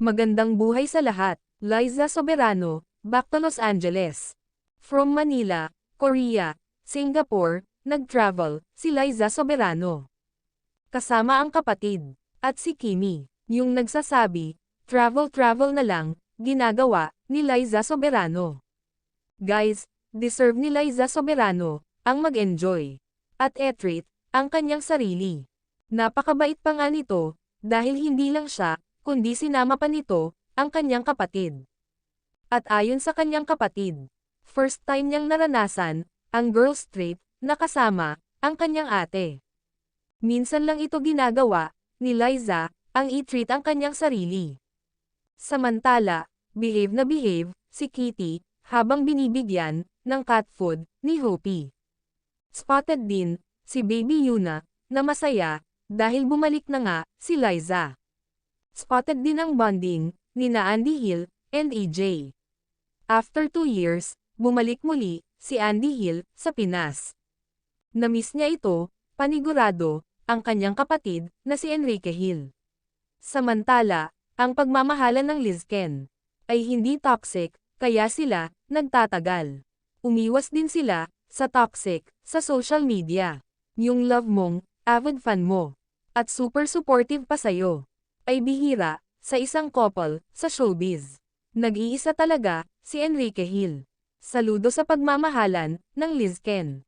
Magandang buhay sa lahat. Liza Soberano, back to Los Angeles. From Manila, Korea, Singapore, nag-travel si Liza Soberano. Kasama ang kapatid, at si Kimi, yung nagsasabi, travel-travel na lang, ginagawa ni Liza Soberano. Guys, deserve ni Liza Soberano ang mag-enjoy. At etreat ang kanyang sarili. Napakabait pa nga nito, dahil hindi lang siya, kundi sinama pa nito, ang kanyang kapatid. At ayon sa kanyang kapatid, first time niyang naranasan, ang girls trip, na kasama, ang kanyang ate. Minsan lang ito ginagawa, ni Liza, ang i-treat ang kanyang sarili. Samantala, behave na behave, si Kitty, habang binibigyan, ng cat food, ni Hopi. Spotted din, si Baby Yuna, na masaya, dahil bumalik na nga, si Liza. Spotted din ang bonding, ni na Andy Hill, and EJ. After two years, bumalik muli, si Andy Hill, sa Pinas. Namiss niya ito, panigurado, ang kanyang kapatid, na si Enrique Hill. Samantala, ang pagmamahalan ng Lizken, ay hindi toxic, kaya sila, nagtatagal. Umiwas din sila, sa toxic, sa social media. Yung love mong, avid fan mo, at super supportive pa sa'yo, ay bihira, sa isang couple, sa showbiz. Nag-iisa talaga, si Enrique Hill. Saludo sa pagmamahalan, ng Lizken.